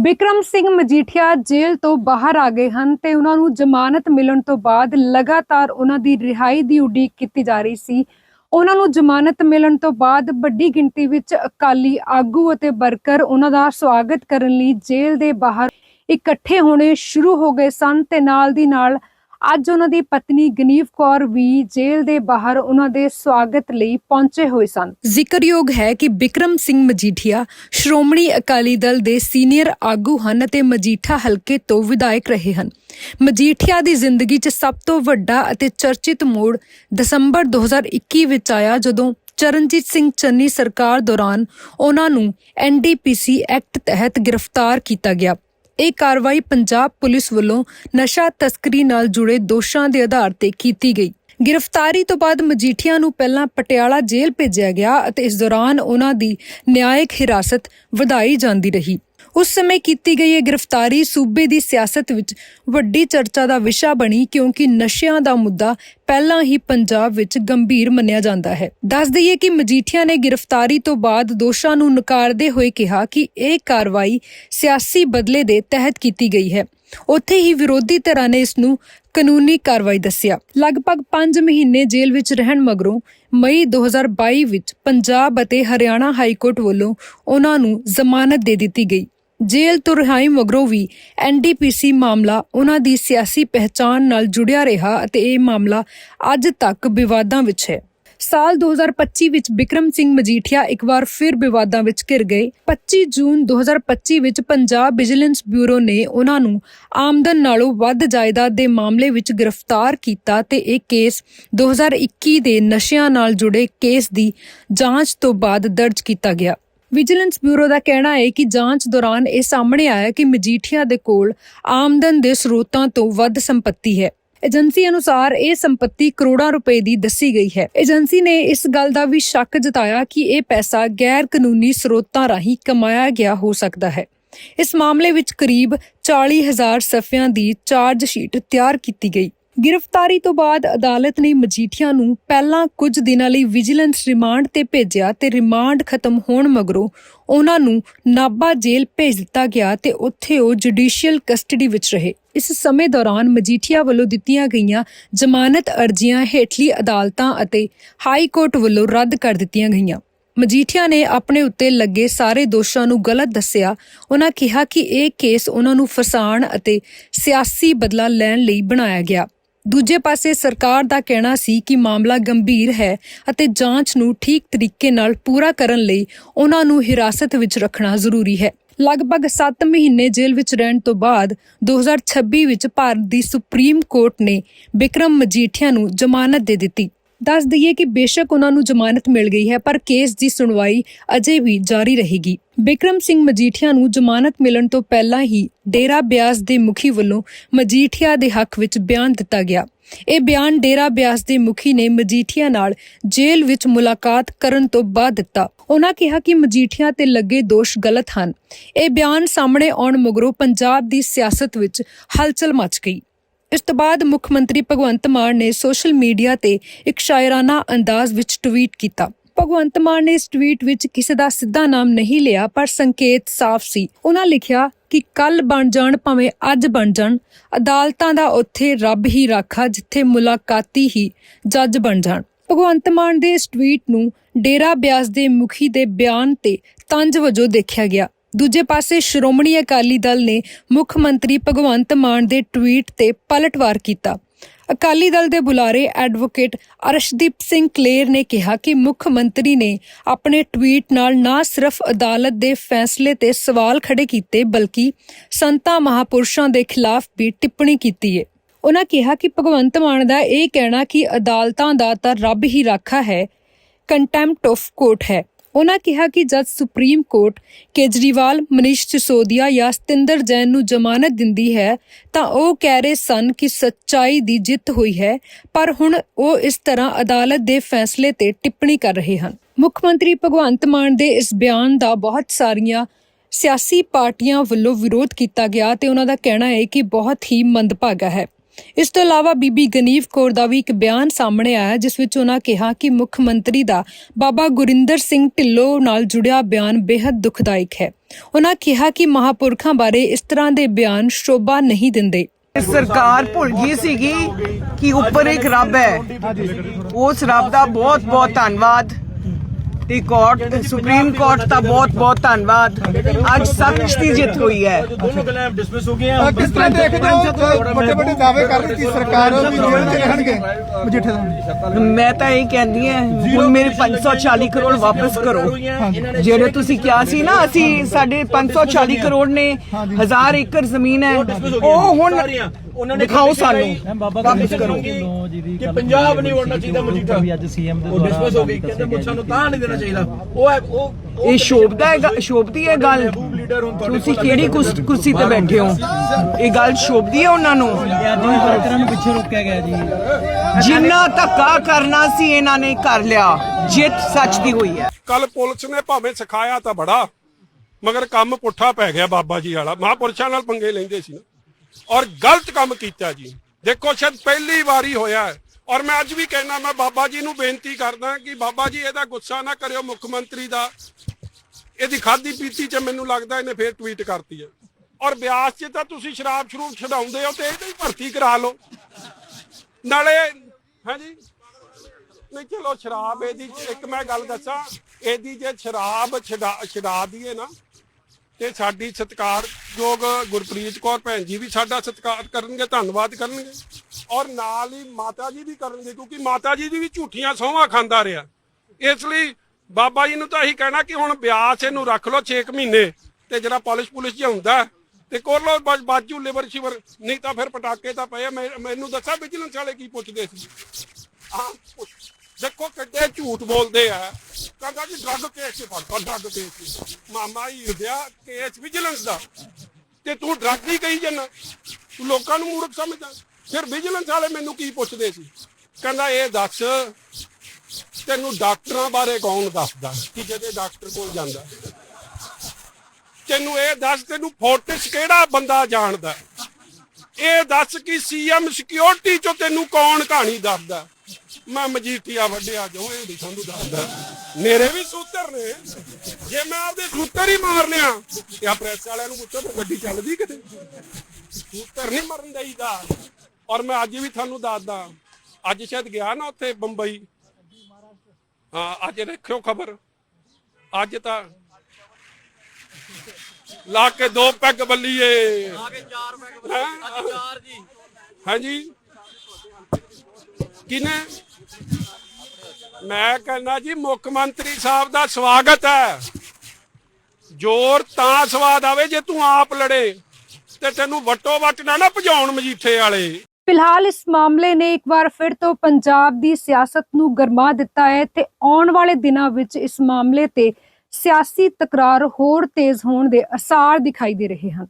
ਬਿਕਰਮ ਸਿੰਘ ਮਜੀਠੀਆ ਜੇਲ੍ਹ ਤੋਂ ਬਾਹਰ ਆ ਗਏ ਹਨ ਤੇ ਉਹਨਾਂ ਨੂੰ ਜ਼ਮਾਨਤ ਮਿਲਣ ਤੋਂ ਬਾਅਦ ਲਗਾਤਾਰ ਉਹਨਾਂ ਦੀ ਰਿਹਾਈ ਦੀ ਉਡੀਕ ਕੀਤੀ ਜਾ ਰਹੀ ਸੀ। ਉਹਨਾਂ ਨੂੰ ਜ਼ਮਾਨਤ ਮਿਲਣ ਤੋਂ ਬਾਅਦ ਵੱਡੀ ਗਿਣਤੀ ਵਿੱਚ ਅਕਾਲੀ ਆਗੂ ਅਤੇ ਵਰਕਰ ਉਹਨਾਂ ਦਾ ਸਵਾਗਤ ਕਰਨ ਲਈ ਜੇਲ੍ਹ ਦੇ ਬਾਹਰ ਇਕੱਠੇ ਹੋਣੇ ਸ਼ੁਰੂ ਹੋ ਗਏ ਸਨ ਤੇ ਨਾਲ ਦੀ ਨਾਲ ਅੱਜ ਉਹਨਾਂ ਦੀ ਪਤਨੀ ਗਨੀਵ ਕੌਰ ਵੀ ਜੇਲ੍ਹ ਦੇ ਬਾਹਰ ਉਹਨਾਂ ਦੇ ਸਵਾਗਤ ਲਈ ਪਹੁੰਚੇ ਹੋਏ ਸਨ। ਜ਼ਿਕਰਯੋਗ ਹੈ ਕਿ ਬਿਕਰਮ ਸਿੰਘ ਮਜੀਠੀਆ ਸ਼੍ਰੋਮਣੀ ਅਕਾਲੀ ਦਲ ਦੇ ਸੀਨੀਅਰ ਆਗੂ ਹਨ ਅਤੇ ਮਜੀਠਾ ਹਲਕੇ ਤੋਂ ਵਿਧਾਇਕ ਰਹੇ ਹਨ। ਮਜੀਠੀਆ ਦੀ ਜ਼ਿੰਦਗੀ 'ਚ ਸਭ ਤੋਂ ਵੱਡਾ ਅਤੇ ਚਰਚਿਤ ਮੋੜ ਦਸੰਬਰ 2021 ਵਿੱਚ ਆਇਆ ਜਦੋਂ ਚਰਨਜੀਤ ਸਿੰਘ ਚੰਨੀ ਸਰਕਾਰ ਦੌਰਾਨ ਉਹਨਾਂ ਨੂੰ ਐਨਡੀਪੀਸੀ ਐਕਟ ਤਹਿਤ ਗ੍ਰਿਫਤਾਰ ਕੀਤਾ ਗਿਆ। ਇਹ ਕਾਰਵਾਈ ਪੰਜਾਬ ਪੁਲਿਸ ਵੱਲੋਂ ਨਸ਼ਾ ਤਸਕਰੀ ਨਾਲ ਜੁੜੇ ਦੋਸ਼ਾਂ ਦੇ ਆਧਾਰ ਤੇ ਕੀਤੀ ਗਈ। ਗ੍ਰਿਫਤਾਰੀ ਤੋਂ ਬਾਅਦ ਮਜੀਠੀਆ ਨੂੰ ਪਹਿਲਾਂ ਪਟਿਆਲਾ ਜੇਲ੍ਹ ਭੇਜਿਆ ਗਿਆ ਅਤੇ ਇਸ ਦੌਰਾਨ ਉਹਨਾਂ ਦੀ ਨਿਆਇਕ ਹਿਰਾਸਤ ਵਧਾਈ ਜਾਂਦੀ ਰਹੀ। ਉਸ ਸਮੇਂ ਕੀਤੀ ਗਈ ਇਹ ਗ੍ਰਿਫਤਾਰੀ ਸੂਬੇ ਦੀ ਸਿਆਸਤ ਵਿੱਚ ਵੱਡੀ ਚਰਚਾ ਦਾ ਵਿਸ਼ਾ ਬਣੀ, ਕਿਉਂਕਿ ਨਸ਼ਿਆਂ ਦਾ ਮੁੱਦਾ ਪਹਿਲਾਂ ਹੀ ਪੰਜਾਬ ਵਿੱਚ ਗੰਭੀਰ ਮੰਨਿਆ ਜਾਂਦਾ ਹੈ। ਦੱਸ ਦਈਏ ਕਿ ਮਜੀਠੀਆ ਨੇ ਗ੍ਰਿਫਤਾਰੀ ਤੋਂ ਬਾਅਦ ਦੋਸ਼ਾਂ ਨੂੰ ਨਕਾਰਦੇ ਹੋਏ ਕਿਹਾ ਕਿ ਇਹ ਕਾਰਵਾਈ ਸਿਆਸੀ ਬਦਲੇ ਦੇ ਤਹਿਤ ਕੀਤੀ ਗਈ ਹੈ। ਉੱਥੇ ਹੀ ਵਿਰੋਧੀ ਧਿਰਾਂ ਨੇ ਇਸ ਨੂੰ ਕਾਨੂੰਨੀ ਕਾਰਵਾਈ ਦੱਸਿਆ। ਲਗਭਗ 5 ਮਹੀਨੇ ਜੇਲ੍ਹ ਵਿੱਚ ਰਹਿਣ ਮਗਰੋਂ ਮਈ 2022 ਵਿੱਚ ਪੰਜਾਬ ਅਤੇ ਹਰਿਆਣਾ ਹਾਈ ਕੋਰਟ ਵੱਲੋਂ ਉਹਨਾਂ ਨੂੰ ਜ਼ਮਾਨਤ ਦੇ ਦਿੱਤੀ ਗਈ। ਜੇਲ੍ਹ ਤੋਂ ਰਿਹਾਈ ਮਗਰੋਂ ਵੀ ਐਨਡੀਪੀਸੀ ਮਾਮਲਾ ਉਹਨਾਂ ਦੀ ਸਿਆਸੀ ਪਹਿਚਾਣ ਨਾਲ ਜੁੜਿਆ ਰਿਹਾ ਅਤੇ ਇਹ ਮਾਮਲਾ ਅੱਜ ਤੱਕ ਵਿਵਾਦਾਂ ਵਿੱਚ ਹੈ। ਸਾਲ 2025 ਵਿੱਚ ਬਿਕਰਮ ਸਿੰਘ ਮਜੀਠੀਆ ਇੱਕ ਵਾਰ ਫਿਰ ਵਿਵਾਦਾਂ ਵਿੱਚ ਘਿਰ ਗਏ। 25 ਜੂਨ 2025 ਵਿੱਚ ਪੰਜਾਬ ਵਿਜੀਲੈਂਸ ਬਿਊਰੋ ਨੇ ਉਹਨਾਂ ਨੂੰ ਆਮਦਨ ਨਾਲੋਂ ਵੱਧ ਜਾਇਦਾਦ ਦੇ ਮਾਮਲੇ ਵਿੱਚ ਗ੍ਰਿਫਤਾਰ ਕੀਤਾ ਤੇ ਇਹ ਕੇਸ 2021 ਦੇ ਨਸ਼ਿਆਂ ਨਾਲ ਜੁੜੇ ਕੇਸ ਦੀ ਜਾਂਚ ਤੋਂ ਬਾਅਦ ਦਰਜ ਕੀਤਾ ਗਿਆ। ਵਿਜੀਲੈਂਸ ਬਿਊਰੋ ਦਾ ਕਹਿਣਾ ਹੈ ਕਿ ਜਾਂਚ ਦੌਰਾਨ ਇਹ ਸਾਹਮਣੇ ਆਇਆ ਕਿ ਮਜੀਠੀਆ ਦੇ ਕੋਲ ਆਮਦਨ ਦੇ ਸਰੋਤਾਂ ਤੋਂ ਵੱਧ ਸੰਪਤੀ ਹੈ। ਏਜੰਸੀ ਅਨੁਸਾਰ ਇਹ ਸੰਪਤੀ ਕਰੋੜਾਂ ਰੁਪਏ ਦੀ ਦੱਸੀ ਗਈ ਹੈ। ਏਜੰਸੀ ਨੇ ਇਸ ਗੱਲ ਦਾ ਵੀ ਸ਼ੱਕ ਜਤਾਇਆ ਕਿ ਇਹ ਪੈਸਾ ਗੈਰ ਕਾਨੂੰਨੀ ਸਰੋਤਾਂ ਰਾਹੀਂ ਕਮਾਇਆ ਗਿਆ ਹੋ ਸਕਦਾ ਹੈ। ਇਸ ਮਾਮਲੇ ਵਿੱਚ ਕਰੀਬ 40000 ਸਫ਼ਿਆਂ ਦੀ ਚਾਰਜ ਸ਼ੀਟ ਤਿਆਰ ਕੀਤੀ ਗਈ। ਗ੍ਰਿਫਤਾਰੀ ਤੋਂ ਬਾਅਦ ਅਦਾਲਤ ਨੇ ਮਜੀਠੀਆ ਨੂੰ ਪਹਿਲਾਂ ਕੁਝ ਦਿਨਾਂ ਲਈ ਵਿਜੀਲੈਂਸ ਰਿਮਾਂਡ ਤੇ ਭੇਜਿਆ ਤੇ ਰਿਮਾਂਡ ਖਤਮ ਹੋਣ ਮਗਰੋਂ ਉਹਨਾਂ ਨੂੰ ਨਾਭਾ ਜੇਲ੍ਹ ਭੇਜ ਦਿੱਤਾ ਗਿਆ ਤੇ ਉੱਥੇ ਉਹ ਜੁਡੀਸ਼ੀਅਲ ਕਸਟਡੀ ਵਿੱਚ ਰਹੇ। ਇਸ ਸਮੇਂ ਦੌਰਾਨ ਮਜੀਠੀਆ ਵੱਲੋਂ ਦਿੱਤੀਆਂ ਗਈਆਂ ਜ਼ਮਾਨਤ ਅਰਜ਼ੀਆਂ ਹੇਠਲੀ ਅਦਾਲਤਾਂ ਅਤੇ ਹਾਈ ਕੋਰਟ ਵੱਲੋਂ ਰੱਦ ਕਰ ਦਿੱਤੀਆਂ ਗਈਆਂ। ਮਜੀਠੀਆ ਨੇ ਆਪਣੇ ਉੱਤੇ ਲੱਗੇ ਸਾਰੇ ਦੋਸ਼ਾਂ ਨੂੰ ਗਲਤ ਦੱਸਿਆ। ਉਹਨਾਂ ਕਿਹਾ ਕਿ ਇਹ ਕੇਸ ਉਹਨਾਂ ਨੂੰ ਫਸਾਉਣ ਅਤੇ ਸਿਆਸੀ ਬਦਲਾ ਲੈਣ ਲਈ ਬਣਾਇਆ ਗਿਆ। ਦੂਜੇ ਪਾਸੇ ਸਰਕਾਰ ਦਾ ਕਹਿਣਾ ਸੀ ਕਿ ਮਾਮਲਾ ਗੰਭੀਰ ਹੈ ਅਤੇ ਜਾਂਚ ਨੂੰ ਠੀਕ ਤਰੀਕੇ ਨਾਲ ਪੂਰਾ ਕਰਨ ਲਈ ਉਹਨਾਂ ਨੂੰ ਹਿਰਾਸਤ ਵਿੱਚ ਰੱਖਣਾ ਜ਼ਰੂਰੀ ਹੈ। ਲਗਭਗ 7 ਮਹੀਨੇ ਜੇਲ੍ਹ ਵਿੱਚ ਰਹਿਣ ਤੋਂ ਬਾਅਦ 2026 ਵਿੱਚ ਭਾਰਤ ਦੀ ਸੁਪਰੀਮ ਕੋਰਟ ਨੇ ਬਿਕਰਮ ਮਜੀਠੀਆ ਨੂੰ ਜ਼ਮਾਨਤ ਦੇ ਦਿੱਤੀ। ਦੱਸ ਦਈਏ ਕਿ ਬੇਸ਼ੱਕ ਉਹਨਾਂ ਨੂੰ ਜ਼ਮਾਨਤ ਮਿਲ ਗਈ ਹੈ, ਪਰ ਕੇਸ ਦੀ ਸੁਣਵਾਈ ਅਜੇ ਵੀ ਜਾਰੀ ਰਹੇਗੀ। ਬਿਕਰਮ ਸਿੰਘ ਮਜੀਠੀਆ ਨੂੰ ਜ਼ਮਾਨਤ ਮਿਲਣ ਤੋਂ ਪਹਿਲਾਂ ਹੀ ਡੇਰਾ ਬਿਆਸ ਦੇ ਮੁਖੀ ਵੱਲੋਂ ਮਜੀਠੀਆ ਦੇ ਹੱਕ ਵਿੱਚ ਬਿਆਨ ਦਿੱਤਾ ਗਿਆ। ਇਹ ਬਿਆਨ ਡੇਰਾ ਬਿਆਸ ਦੇ ਮੁਖੀ ਨੇ ਮਜੀਠੀਆ ਨਾਲ ਜੇਲ੍ਹ ਵਿੱਚ ਮੁਲਾਕਾਤ ਕਰਨ ਤੋਂ ਬਾਅਦ ਦਿੱਤਾ। ਉਹਨਾਂ ਕਿਹਾ ਕਿ ਮਜੀਠੀਆ ਤੇ ਲੱਗੇ ਦੋਸ਼ ਗਲਤ ਹਨ। ਇਹ ਬਿਆਨ ਸਾਹਮਣੇ ਆਉਣ ਮਗਰੋਂ ਪੰਜਾਬ ਦੀ ਸਿਆਸਤ ਵਿੱਚ ਹਲਚਲ ਮਚ ਗਈ। ਇਸ ਤੋਂ ਬਾਅਦ ਮੁੱਖ ਮੰਤਰੀ ਭਗਵੰਤ ਮਾਨ ਨੇ ਸੋਸ਼ਲ ਮੀਡੀਆ ਤੇ ਇੱਕ ਸ਼ਾਇਰਾਨਾ ਅੰਦਾਜ਼ ਵਿੱਚ ਟਵੀਟ ਕੀਤਾ। ਭਗਵੰਤ ਮਾਨ ਨੇ ਇਸ ਟਵੀਟ ਵਿੱਚ ਕਿਸੇ ਦਾ ਸਿੱਧਾ ਨਾਮ ਨਹੀਂ ਲਿਆ, ਪਰ ਸੰਕੇਤ ਸਾਫ਼ ਸੀ। ਉਹਨਾਂ ਲਿਖਿਆ ਕਿ ਕੱਲ ਬਣ ਜਾਣ ਭਾਵੇਂ ਅੱਜ ਬਣ ਜਾਣ, ਅਦਾਲਤਾਂ ਦਾ ਉੱਥੇ ਰੱਬ ਹੀ ਰਾਖਾ ਜਿੱਥੇ ਮੁਲਾਕਾਤੀ ਹੀ ਜੱਜ ਬਣ ਜਾਣ। ਭਗਵੰਤ ਮਾਨ ਦੇ ਇਸ ਟਵੀਟ ਨੂੰ ਡੇਰਾ ਬਿਆਸ ਦੇ ਮੁਖੀ ਦੇ ਬਿਆਨ ਤੇ ਤੰਜ ਵਜੋਂ ਦੇਖਿਆ ਗਿਆ। ਦੂਜੇ ਪਾਸੇ ਸ਼੍ਰੋਮਣੀ ਅਕਾਲੀ ਦਲ ਨੇ ਮੁੱਖ ਮੰਤਰੀ ਭਗਵੰਤ ਮਾਨ ਦੇ ਟਵੀਟ ਤੇ ਪਲਟਵਾਰ ਕੀਤਾ। ਅਕਾਲੀ ਦਲ ਦੇ ਬੁਲਾਰੇ ਐਡਵੋਕੇਟ ਅਰਸ਼ਦੀਪ ਸਿੰਘ ਕਲੇਰ ਨੇ ਕਿਹਾ ਕਿ ਮੁੱਖ ਮੰਤਰੀ ਨੇ ਆਪਣੇ ਟਵੀਟ ਨਾਲ ਨਾ ਸਿਰਫ ਅਦਾਲਤ ਦੇ ਫੈਸਲੇ ਤੇ ਸਵਾਲ ਖੜੇ ਕੀਤੇ, ਬਲਕਿ ਸੰਤਾਂ ਮਹਾਪੁਰਸ਼ਾਂ ਦੇ ਖਿਲਾਫ ਵੀ ਟਿੱਪਣੀ ਕੀਤੀ ਹੈ ਉਹਨਾਂ ਕਿਹਾ ਕਿ ਭਗਵੰਤ ਮਾਨ ਦਾ ਇਹ ਕਹਿਣਾ ਕਿ ਅਦਾਲਤਾਂ ਦਾ ਤਾਂ ਰੱਬ ਹੀ ਰਾਖਾ ਹੈ ਕੰਟੈਂਪਟ ਆਫ ਕੋਰਟ ਹੈ। ਉਹਨਾਂ ਕਿਹਾ ਕਿ ਜਦ ਸੁਪਰੀਮ ਕੋਰਟ ਕੇਜਰੀਵਾਲ, ਮਨੀਸ਼ ਸਿਸੋਦੀਆ ਜਾਂ ਸਤਿੰਦਰ ਜੈਨ ਨੂੰ ਜ਼ਮਾਨਤ ਦਿੰਦੀ ਹੈ, ਤਾਂ ਉਹ ਕਹਿ ਰਹੇ ਸਨ ਕਿ ਸੱਚਾਈ ਦੀ ਜਿੱਤ ਹੋਈ ਹੈ, ਪਰ ਹੁਣ ਉਹ ਇਸ ਤਰ੍ਹਾਂ ਅਦਾਲਤ ਦੇ ਫੈਸਲੇ ਤੇ ਟਿੱਪਣੀ ਕਰ ਰਹੇ ਹਨ। ਮੁੱਖ ਮੰਤਰੀ ਭਗਵੰਤ ਮਾਨ ਦੇ ਇਸ ਬਿਆਨ ਦਾ ਬਹੁਤ ਸਾਰੀਆਂ ਸਿਆਸੀ ਪਾਰਟੀਆਂ ਵੱਲੋਂ ਵਿਰੋਧ ਕੀਤਾ ਗਿਆ ਤੇ ਉਹਨਾਂ ਦਾ ਕਹਿਣਾ ਹੈ ਕਿ ਬਹੁਤ ਹੀ ਮੰਦਭਾਗਾ ਹੈ। ਇਸ ਤੋਂ ਇਲਾਵਾ ਬੀਬੀ ਗਨੀਵ ਕੌਰ ਦਾ ਵੀ ਇੱਕ ਬਿਆਨ ਸਾਹਮਣੇ ਆਇਆ, ਜਿਸ ਵਿੱਚ ਉਹਨਾਂ ਕਿਹਾ ਕਿ ਮੁੱਖ ਮੰਤਰੀ ਦਾ ਬਾਬਾ ਗੁਰਿੰਦਰ ਸਿੰਘ ਢਿੱਲੋਂ ਨਾਲ ਜੁੜਿਆ ਬਿਆਨ ਬੇहद ਦੁਖਦਾਇਕ ਹੈ। ਉਹਨਾਂ ਕਿਹਾ ਕਿ ਮਹਾਪੁਰਖਾਂ ਬਾਰੇ ਇਸ ਤਰ੍ਹਾਂ ਦੇ ਬਿਆਨ ਸ਼ੋਭਾ ਨਹੀਂ ਦਿੰਦੇ। ਸਰਕਾਰ ਭੁੱਲ ਗਈ ਸੀਗੀ ਕਿ ਉੱਪਰ ਇੱਕ ਰੱਬ ਹੈ। ਉਸ ਰੱਬ ਦਾ ਬਹੁਤ ਬਹੁਤ ਧੰਨਵਾਦ। ਦੀ ਕੋਰਟ ਸੁਪਰੀਮ ਕੋਰਟ ਦਾ ਬਹੁਤ ਬਹੁਤ ਧੰਨਵਾਦ। ਅੱਜ ਸੱਚ ਦੀ ਜਿੱਤ ਹੋਈ ਹੈ। ਮੈਂ ਤਾਂ ਇਹ ਕਹਿੰਦੀ ਹਾਂ ਹੁਣ ਮੇਰੇ 540 ਕਰੋੜ ਵਾਪਸ ਕਰੋ। ਜਿਹੜੇ ਤੁਸੀਂ ਕਿਹਾ ਸੀ ਨਾ ਅਸੀਂ ਸਾਡੇ 540 ਕਰੋੜ ਨੇ 1000 ਏਕੜ ਜ਼ਮੀਨ ਹੈ। ਉਹ ਹੁਣ ਦਿਖਾਓ ਸਾਨੂੰ। ਵਾਪਸ ਕਰੋ ਕਿ ਪੰਜਾਬ ਨਹੀਂ ਉੜਨਾ ਚਾਹੀਦਾ ਮਜੀਠਾ ਵੀ ਅੱਜ ਸੀਐਮ ਦੇ ਦੁਆਰਾ ਡਿਸਮਿਸ ਹੋ ਗਈ ਕਹਿੰਦੇ ਮੁੱਛਾਂ ਨੂੰ ਤਾਂ ਨਹੀਂ ਦੇਣਾ ਚਾਹੀਦਾ। ਉਹ ਹੈ ਉਹ ਇਹ ਸ਼ੋਭਦਾ ਹੈ ਸ਼ੋਭਦੀ ਹੈ ਗੱਲ। ਤੁਸੀਂ ਕਿਹੜੀ ਕੁਰਸ- ਤੇ ਬੈਠੇ ਹੋ? ਇਹ ਗੱਲ ਸ਼ੋਭਦੀ ਹੈ ਉਹਨਾਂ ਨੂੰ? ਨੂੰ ਪਿੱਛੇ ਰੋਕਿਆ ਗਿਆ ਜੀ। ਜਿੰਨਾ ਧੱਕਾ ਕਰਨਾ ਸੀ ਇਹਨਾਂ ਨੇ ਕਰ ਲਿਆ। ਜਿੱਤ ਸੱਚ ਦੀ ਹੋਈ ਹੈ। ਕੱਲ ਪੁਲਿਸ ਨੇ ਭਾਵੇਂ ਸਿਖਾਇਆ ਤਾਂ ਬੜਾ ਮਗਰ ਕੰਮ ਪੁੱਠਾ ਪੈ ਗਿਆ ਬਾਬਾ ਜੀ ਵਾਲਾ। ਮਹਾਂਪੁਰਸ਼ਾਂ ਨਾਲ ਪੰਗੇ ਲੈਂਦੇ ਸੀ ਨਾ। ਔਰ ਗਲਤ ਕੰਮ ਕੀਤਾ ਜੀ। ਦੇਖੋ, ਸ਼ਾਇਦ ਪਹਿਲੀ ਵਾਰੀ ਹੋਇਆ ਹੈ। ਔਰ ਮੈਂ ਅੱਜ ਵੀ ਕਹਿਣਾ ਮੈਂ ਬਾਬਾ ਜੀ ਨੂੰ ਬੇਨਤੀ ਕਰਦਾ ਕਿ ਬਾਬਾ ਜੀ ਇਹਦਾ ਗੁੱਸਾ ਨਾ ਕਰਿਓ, ਮੁੱਖ ਮੰਤਰੀ ਦਾ। ਇਹਦੀ ਖਾਦੀ ਪੀਤੀ ਚ ਮੈਨੂੰ ਲੱਗਦਾ ਇਹਨੇ ਫੇਰ ਟਵੀਟ ਕਰਤੀ ਹੈ। ਔਰ ਬਿਆਸ 'ਚ ਤਾਂ ਤੁਸੀਂ ਸ਼ਰਾਬ ਸ਼ਰੂਬ ਛਡਾਉਂਦੇ ਹੋ ਤੇ ਇਹਦੀ ਭਰਤੀ ਕਰਾ ਲਓ। ਨਾਲੇ, ਹਾਂਜੀ? ਨਹੀਂ, ਚਲੋ, ਸ਼ਰਾਬ ਇਹਦੀ, ਇੱਕ ਮੈਂ ਗੱਲ ਦੱਸਾਂ, ਇਹਦੀ ਜੇ ਸ਼ਰਾਬ ਛਡਾ ਛਡਾ ਦਈਏ ਨਾ ਤੇ ਸਾਡੀ ਸਤਿਕਾਰਯੋਗ ਗੁਰਪ੍ਰੀਤ ਕੌਰ ਭੈਣ ਜੀ ਵੀ ਸਾਡਾ ਸਤਿਕਾਰ ਕਰਨਗੇ, ਧੰਨਵਾਦ ਕਰਨਗੇ ਔਰ ਨਾਲ ਹੀ ਮਾਤਾ ਜੀ ਵੀ ਕਰਨਗੇ ਕਿਉਂਕਿ ਮਾਤਾ ਜੀ ਦੀ ਵੀ ਝੂਠੀਆਂ ਸਹੁੰਆਂ ਖਾਂਦਾ ਰਿਹਾ। ਇਸ ਲਈ ਬਾਬਾ ਜੀ ਨੂੰ ਤਾਂ ਇਹੀ ਕਹਿਣਾ ਕਿ ਹੁਣ ਬਿਆਸ ਇਹਨੂੰ ਰੱਖ ਲਓ 6 ਮਹੀਨੇ ਤੇ ਜਿਹੜਾ ਪੁਲਿਸ ਪੁਲਿਸ ਜਿਹਾ ਹੁੰਦਾ ਤੇ ਕਰ ਲਓ, ਬਸ ਬਾਜੂ ਲਿਵਰ ਸ਼ਿਵਰ, ਨਹੀਂ ਤਾਂ ਫਿਰ ਪਟਾਕੇ ਤਾਂ ਪਏ ਮੈਂ- ਮੈਨੂੰ ਦੱਸਾਂ ਵਿਜੀਲੈਂਸ ਵਾਲੇ ਕੀ ਪੁੱਛਦੇ ਸੀ? ਆ ਦੇਖੋ ਕਿੱਡੇ ਝੂਠ ਬੋਲਦੇ ਆ। ਕਹਿੰਦਾ ਜੀ ਡਰੱਗ ਕੇਸ ਤੇ ਫੜਦਾ ਡਰੱਗ ਕੇਸ ਤੇ ਮਾਮਾ ਹੀ ਹਿਰਦਿਆ ਕੇਸ ਵਿਜੀਲੈਂਸ ਦਾ। ਤੇ ਤੂੰ ਡਰੱਗ ਹੀ ਕਹੀ ਜਾਂਦਾ ਤੂੰ ਲੋਕਾਂ ਨੂੰ ਮੂਰਖ ਸਮਝਦਾ। ਫਿਰ ਵਿਜੀਲੈਂਸ ਵਾਲੇ ਮੈਨੂੰ ਕੀ ਪੁੱਛਦੇ ਸੀ? ਕਹਿੰਦਾ, ਇਹ ਦੱਸ, ਤੈਨੂੰ ਡਾਕਟਰਾਂ ਬਾਰੇ ਕੌਣ ਦੱਸਦਾ? ਕਿ ਜਿਹਦੇ ਡਾਕਟਰ ਕੋਲ ਜਾਂਦਾ। ਤੈਨੂੰ ਇਹ ਦੱਸ, ਤੈਨੂੰ ਫੋਰਟਿਸ ਕਿਹੜਾ ਬੰਦਾ ਜਾਣਦਾ? ਇਹ ਦੱਸ ਕਿ ਸੀਐਮ ਸਿਕਿਉਰਿਟੀ ਚੋਂ ਤੈਨੂੰ ਕੌਣ ਕਹਾਣੀ ਦੱਸਦਾ? ਮੈਂ ਮਜੀਠੀਆ ਵੱਡਿਆ ਜੋ ਇਹ ਤੁਹਾਨੂੰ ਦੱਸਦਾ ਮੇਰੇ ਵੀ ਸੂਤਰ ਨੇ। ਜੇ ਮੈਂ ਆਪਦੇ ਸੂਤਰ ਹੀ ਮਾਰ ਲਿਆ ਤੇ ਆ ਪ੍ਰੈਸ ਵਾਲਿਆਂ ਨੂੰ ਪੁੱਛੋ ਤੇ ਗੱਡੀ ਚੱਲਦੀ ਕਿਤੇ? ਸੂਤਰ ਨਹੀਂ ਮਰਨ ਦੇਈਦਾ। ਔਰ ਮੈਂ ਅੱਜ ਵੀ ਤੁਹਾਨੂੰ ਦੱਸਦਾ ਅੱਜ ਸ਼ਾਇਦ ਗਿਆ ਨਾ ਉੱਥੇ ਬੰਬਈ। ਹਾਂ ਅੱਜ ਦੇਖਿਓ ਖਬਰ। ਅੱਜ ਤਾਂ ਲਾ ਕੇ ਦੋ ਪੈਗ ਬੱਲੀਏ। ਲਾ ਕੇ ਚਾਰ ਪੈਗ ਅੱਜ ਚਾਰ ਜੀ। ਹਾਂਜੀ। ਕਿਨੇ ਮੈਂ ਕਹਿੰਦਾ ਜੀ, ਮੁੱਖ ਮੰਤਰੀ ਸਾਹਿਬ ਦਾ ਸਵਾਗਤ ਹੈ। ਜ਼ੋਰ ਤਾਂ ਸਵਾਦ ਆਵੇ ਜੇ ਤੂੰ ਆਪ ਲੜੇ ਤੇ ਤੈਨੂੰ ਵਟੋ ਵਟ ਨਾ ਨਾ ਭਜਾਉਣ ਮਜੀਠੇ ਵਾਲੇ। ਫਿਲਹਾਲ ਇਸ ਮਾਮਲੇ ਨੇ ਇੱਕ ਵਾਰ ਫਿਰ ਤੋਂ ਪੰਜਾਬ ਦੀ ਸਿਆਸਤ ਨੂੰ ਗਰਮਾ ਦਿੱਤਾ ਹੈ ਤੇ ਆਉਣ ਵਾਲੇ ਦਿਨਾਂ ਵਿੱਚ ਇਸ ਮਾਮਲੇ ਤੇ ਸਿਆਸੀ ਤਕਰਾਰ ਹੋਰ ਤੇਜ਼ ਹੋਣ ਦੇ ਅਸਾਰ ਦਿਖਾਈ ਦੇ ਰਹੇ ਹਨ।